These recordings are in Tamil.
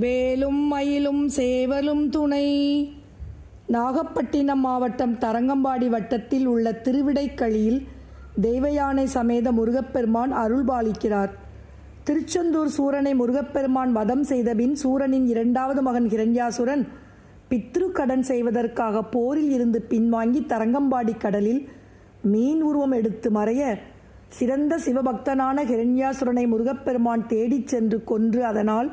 வேலும் மயிலும் சேவலும் துணை. நாகப்பட்டினம் மாவட்டம் தரங்கம்பாடி வட்டத்தில் உள்ள திருவிடைக்களியில் தெய்வயானை சமேத முருகப்பெருமான் அருள்பாலிக்கிறார். திருச்செந்தூர் சூரனை முருகப்பெருமான் வதம் செய்தபின் சூரனின் இரண்டாவது மகன் ஹிரண்யாசுரன் பித்ரு கடன் செய்வதற்காக போரில் இருந்து பின்வாங்கி தரங்கம்பாடி கடலில் மீன் உருவம் எடுத்து மறைய சிறந்த சிவபக்தனான ஹிரண்யாசுரனை முருகப்பெருமான் தேடிச் சென்று கொன்று அதனால்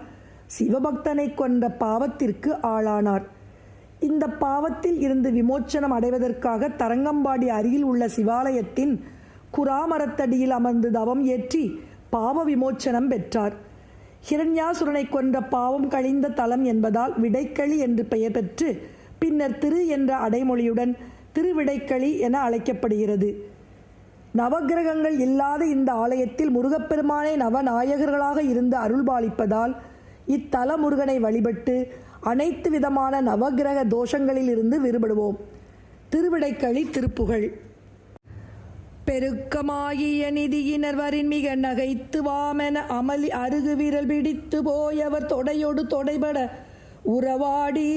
சிவபக்தனை கொன்ற பாவத்திற்கு ஆளானார். இந்த பாவத்தில் இருந்து விமோச்சனம் அடைவதற்காக தரங்கம்பாடி அருகில் உள்ள சிவாலயத்தின் குராமரத்தடியில் அமர்ந்து தவம் ஏற்றி பாவ விமோச்சனம் பெற்றார். ஹிரண்யாசுரனை கொன்ற பாவம் கழிந்த தலம் என்பதால் விடைக்களி என்று பெயர் பெற்று பின்னர் திரு என்ற அடைமொழியுடன் திருவிடைக்களி என அழைக்கப்படுகிறது. நவக்கிரகங்கள் இல்லாத இந்த ஆலயத்தில் முருகப்பெருமானை நவநாயகர்களாக இருந்து அருள்பாலிப்பதால் இத்தல முருகனை வழிபட்டு அனைத்து விதமான நவக்கிரக தோஷங்களில் இருந்து விடுபடுவோம். திருவிடைக்களி திருப்புகழ். பெருக்கமாகிய நிதியினர் வரின் மிக நகைத்து வாமென அமளி அருகு விரல் பிடித்து போயவர் தொடையொடு தொடைபட உறவாடி.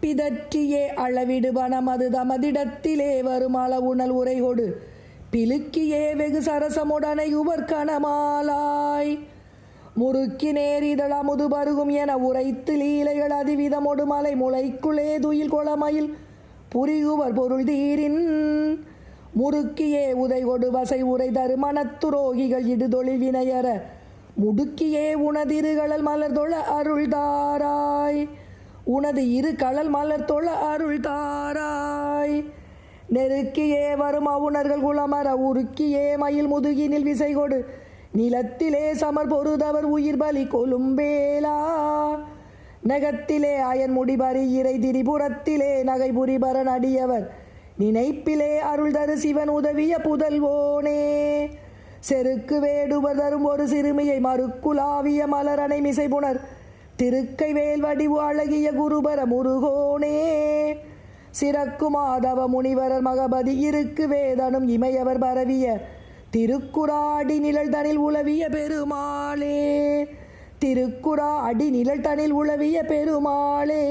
பிதற்றியே அளவிடுவனம் அது தமதிடத்திலே வரும் அளவுணல் உரைகொடு. பிலுக்கியே வெகு சரசமுடனை உவர் கணமாலாய் முறுக்கி நேரிதழ முது பருகும் என உரைத்து லீலைகள் அதிவிதமொடு மலை முளைக்குளே துயில் குளமயில் புரிகுவர் பொருள் தீரின். முறுக்கியே உதை கொடு வசை உரை தரு மனத்துரோகிகள் இடுதொழில் வினையற. முடுக்கியே உனதிருகளல் மலர் தொழ அருள் தாராய். உனது இரு களல் மலர் தொழ அருள் தாராய். நெருக்கியே வரும் அவுணர்கள் குளமர உருக்கியே மயில் முதுகினில் விசை கொடு. நிலத்திலே சமர் பொருதவர் உயிர் பலி கொலும்பேலா நகத்திலே அயன் முடிபறி இறை திரிபுரத்திலே நகைபுரிபரன் அடியவர் நினைப்பிலே அருள் தரு சிவன் உதவிய புதல்வோனே செருக்கு வேடுவர் தரும் ஒரு சிறுமியை மறுக்குலாவிய மலரனை மிசைபுணர் திருக்கை வேல் வடிவு அழகிய குருபர முருகோனே. சிறக்கு மாதவ முனிவரர் மகபதி இருக்கு வேதனும் இமையவர் பரவிய திருக்குறாடி நிழல் தனில் உளவிய பெருமாளே. திருக்குறாடி நிழல் தனில் உளவிய பெருமாளே.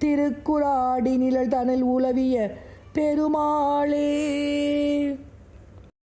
திருக்குறாடி நிழல் தனில் உளவிய பெருமாளே.